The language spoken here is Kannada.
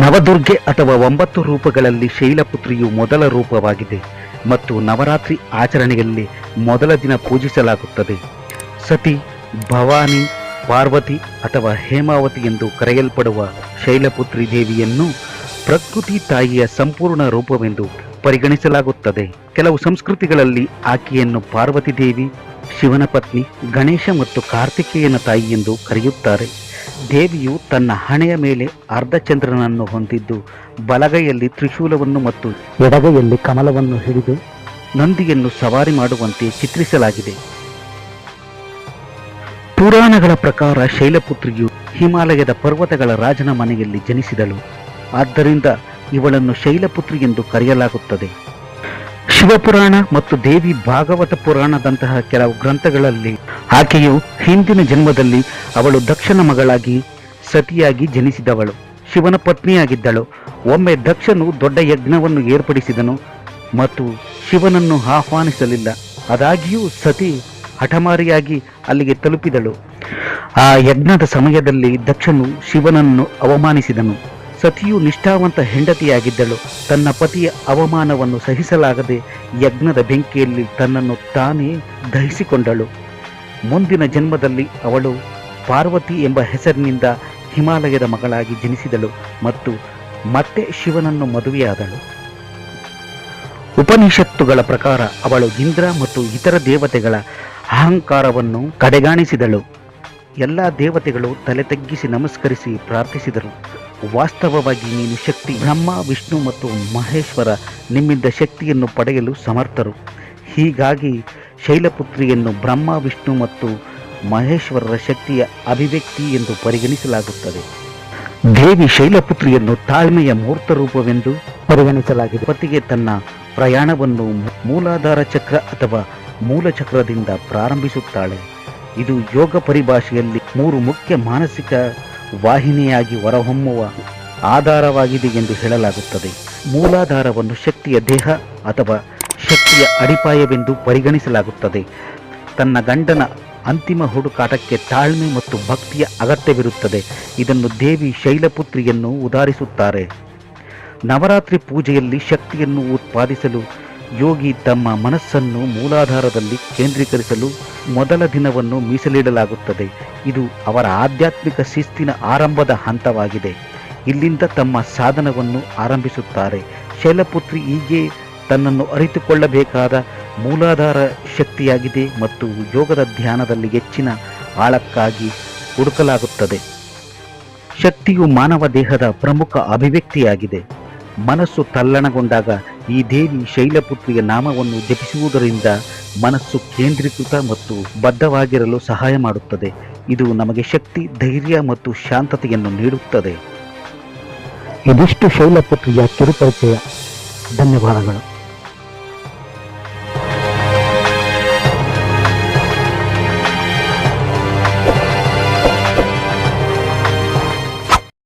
ನವದುರ್ಗೆ ಅಥವಾ ಒಂಬತ್ತು ರೂಪಗಳಲ್ಲಿ ಶೈಲಪುತ್ರಿಯು ಮೊದಲ ರೂಪವಾಗಿದೆ ಮತ್ತು ನವರಾತ್ರಿ ಆಚರಣೆಯಲ್ಲಿ ಮೊದಲ ದಿನ ಪೂಜಿಸಲಾಗುತ್ತದೆ. ಸತಿ, ಭವಾನಿ, ಪಾರ್ವತಿ ಅಥವಾ ಹೇಮಾವತಿ ಎಂದು ಕರೆಯಲ್ಪಡುವ ಶೈಲಪುತ್ರಿ ದೇವಿಯನ್ನು ಪ್ರಕೃತಿ ತಾಯಿಯ ಸಂಪೂರ್ಣ ರೂಪವೆಂದು ಪರಿಗಣಿಸಲಾಗುತ್ತದೆ. ಕೆಲವು ಸಂಸ್ಕೃತಿಗಳಲ್ಲಿ ಆಕೆಯನ್ನು ಪಾರ್ವತಿ ದೇವಿ ಶಿವನ ಪತ್ನಿ ಗಣೇಶ ಮತ್ತು ಕಾರ್ತಿಕೇಯನ ತಾಯಿ ಎಂದು ಕರೆಯುತ್ತಾರೆ. ದೇವಿಯು ತನ್ನ ಹಣೆಯ ಮೇಲೆ ಅರ್ಧಚಂದ್ರನನ್ನು ಹೊಂದಿದ್ದು, ಬಲಗೈಯಲ್ಲಿ ತ್ರಿಶೂಲವನ್ನು ಮತ್ತು ಎಡಗೈಯಲ್ಲಿ ಕಮಲವನ್ನು ಹಿಡಿದು ನಂದಿಯನ್ನು ಸವಾರಿ ಮಾಡುವಂತೆ ಚಿತ್ರಿಸಲಾಗಿದೆ. ಪುರಾಣಗಳ ಪ್ರಕಾರ ಶೈಲಪುತ್ರಿಯು ಹಿಮಾಲಯದ ಪರ್ವತಗಳ ರಾಜನ ಮನೆಯಲ್ಲಿ ಜನಿಸಿದಳು. ಆದ್ದರಿಂದ ಇವಳನ್ನು ಶೈಲಪುತ್ರಿ ಎಂದು ಕರೆಯಲಾಗುತ್ತದೆ. ಶಿವಪುರಾಣ ಮತ್ತು ದೇವಿ ಭಾಗವತ ಪುರಾಣದಂತಹ ಕೆಲವು ಗ್ರಂಥಗಳಲ್ಲಿ ಆಕೆಯು ಹಿಂದಿನ ಜನ್ಮದಲ್ಲಿ ಅವಳು ದಕ್ಷನ ಮಗಳಾಗಿ ಸತಿಯಾಗಿ ಜನಿಸಿದವಳು. ಶಿವನ ಪತ್ನಿಯಾಗಿದ್ದಳು. ಒಮ್ಮೆ ದಕ್ಷನು ದೊಡ್ಡ ಯಜ್ಞವನ್ನು ಏರ್ಪಡಿಸಿದನು ಮತ್ತು ಶಿವನನ್ನು ಆಹ್ವಾನಿಸಲಿಲ್ಲ. ಅದಾಗಿಯೂ ಸತಿ ಹಠಮಾರಿಯಾಗಿ ಅಲ್ಲಿಗೆ ತಲುಪಿದಳು. ಆ ಯಜ್ಞದ ಸಮಯದಲ್ಲಿ ದಕ್ಷನು ಶಿವನನ್ನು ಅವಮಾನಿಸಿದನು. ಸತಿಯು ನಿಷ್ಠಾವಂತ ಹೆಂಡತಿಯಾಗಿದ್ದಳು. ತನ್ನ ಪತಿಯ ಅವಮಾನವನ್ನು ಸಹಿಸಲಾಗದೆ ಯಜ್ಞದ ಬೆಂಕಿಯಲ್ಲಿ ತನ್ನನ್ನು ತಾನೇ ದಹಿಸಿಕೊಂಡಳು. ಮುಂದಿನ ಜನ್ಮದಲ್ಲಿ ಅವಳು ಪಾರ್ವತಿ ಎಂಬ ಹೆಸರಿನಿಂದ ಹಿಮಾಲಯದ ಮಗಳಾಗಿ ಜನಿಸಿದಳು ಮತ್ತು ಮತ್ತೆ ಶಿವನನ್ನು ಮದುವೆಯಾದಳು. ಉಪನಿಷತ್ತುಗಳ ಪ್ರಕಾರ ಅವಳು ಇಂದ್ರ ಮತ್ತು ಇತರ ದೇವತೆಗಳ ಅಹಂಕಾರವನ್ನು ಕಡೆಗಾಣಿಸಿದಳು. ಎಲ್ಲ ದೇವತೆಗಳು ತಲೆ ತಗ್ಗಿಸಿ ನಮಸ್ಕರಿಸಿ ಪ್ರಾರ್ಥಿಸಿದರು. ವಾಸ್ತವವಾಗಿ ನೀನು ಶಕ್ತಿ. ಬ್ರಹ್ಮ, ವಿಷ್ಣು ಮತ್ತು ಮಹೇಶ್ವರ ನಿಮ್ಮಿಂದ ಶಕ್ತಿಯನ್ನು ಪಡೆಯಲು ಸಮರ್ಥರು. ಹೀಗಾಗಿ ಶೈಲಪುತ್ರಿಯನ್ನು ಬ್ರಹ್ಮ, ವಿಷ್ಣು ಮತ್ತು ಮಹೇಶ್ವರರ ಶಕ್ತಿಯ ಅಭಿವ್ಯಕ್ತಿ ಎಂದು ಪರಿಗಣಿಸಲಾಗುತ್ತದೆ. ದೇವಿ ಶೈಲಪುತ್ರಿಯನ್ನು ತಾಳ್ಮೆಯ ಮೂರ್ತ ರೂಪವೆಂದು ಪರಿಗಣಿಸಲಾಗಿದೆ. ಪತಿಗೆ ತನ್ನ ಪ್ರಯಾಣವನ್ನು ಮೂಲಾಧಾರ ಚಕ್ರ ಅಥವಾ ಮೂಲ ಚಕ್ರದಿಂದ ಪ್ರಾರಂಭಿಸುತ್ತಾಳೆ. ಇದು ಯೋಗ ಪರಿಭಾಷೆಯಲ್ಲಿ ಮೂರು ಮುಖ್ಯ ಮಾನಸಿಕ ವಾಹಿನಿಯಾಗಿ ಹೊರಹೊಮ್ಮುವ ಆಧಾರವಾಗಿದೆ ಎಂದು ಹೇಳಲಾಗುತ್ತದೆ. ಮೂಲಾಧಾರವನ್ನು ಶಕ್ತಿಯ ದೇಹ ಅಥವಾ ಶಕ್ತಿಯ ಅಡಿಪಾಯವೆಂದು ಪರಿಗಣಿಸಲಾಗುತ್ತದೆ. ತನ್ನ ಗಂಡನ ಅಂತಿಮ ಹುಡುಕಾಟಕ್ಕೆ ತಾಳ್ಮೆ ಮತ್ತು ಭಕ್ತಿಯ ಅಗತ್ಯವಿರುತ್ತದೆ. ಇದನ್ನು ದೇವಿ ಶೈಲಪುತ್ರಿಯನ್ನು ಉದಾರಿಸುತ್ತಾರೆ. ನವರಾತ್ರಿ ಪೂಜೆಯಲ್ಲಿ ಶಕ್ತಿಯನ್ನು ಉತ್ಪಾದಿಸಲು ಯೋಗಿ ತಮ್ಮ ಮನಸ್ಸನ್ನು ಮೂಲಾಧಾರದಲ್ಲಿ ಕೇಂದ್ರೀಕರಿಸಲು ಮೊದಲ ದಿನವನ್ನು ಮೀಸಲಿಡಲಾಗುತ್ತದೆ. ಇದು ಅವರ ಆಧ್ಯಾತ್ಮಿಕ ಶಿಸ್ತಿನ ಆರಂಭದ ಹಂತವಾಗಿದೆ. ಇಲ್ಲಿಂದ ತಮ್ಮ ಸಾಧನವನ್ನು ಆರಂಭಿಸುತ್ತಾರೆ. ಶೈಲಪುತ್ರಿ ಹೀಗೆ ತನ್ನನ್ನು ಅರಿತುಕೊಳ್ಳಬೇಕಾದ ಮೂಲಾಧಾರ ಶಕ್ತಿಯಾಗಿದೆ ಮತ್ತು ಯೋಗದ ಧ್ಯಾನದಲ್ಲಿ ಹೆಚ್ಚಿನ ಆಳಕ್ಕಾಗಿ ಹುಡುಕಲಾಗುತ್ತದೆ. ಶಕ್ತಿಯು ಮಾನವ ದೇಹದ ಪ್ರಮುಖ ಅಭಿವ್ಯಕ್ತಿಯಾಗಿದೆ. ಮನಸ್ಸು ತಲ್ಲಣಗೊಂಡಾಗ ಈ ದೇವಿ ಶೈಲಪುತ್ರಿಯ ನಾಮವನ್ನು ಜಪಿಸುವುದರಿಂದ ಮನಸ್ಸು ಕೇಂದ್ರೀಕೃತ ಮತ್ತು ಬದ್ಧವಾಗಿರಲು ಸಹಾಯ ಮಾಡುತ್ತದೆ. ಇದು ನಮಗೆ ಶಕ್ತಿ, ಧೈರ್ಯ ಮತ್ತು ಶಾಂತತೆಯನ್ನು ನೀಡುತ್ತದೆ. ಇದಿಷ್ಟು ಶೈಲಪುತ್ರಿಯ ಕಿರುಪರಿಚಯ. ಧನ್ಯವಾದಗಳು.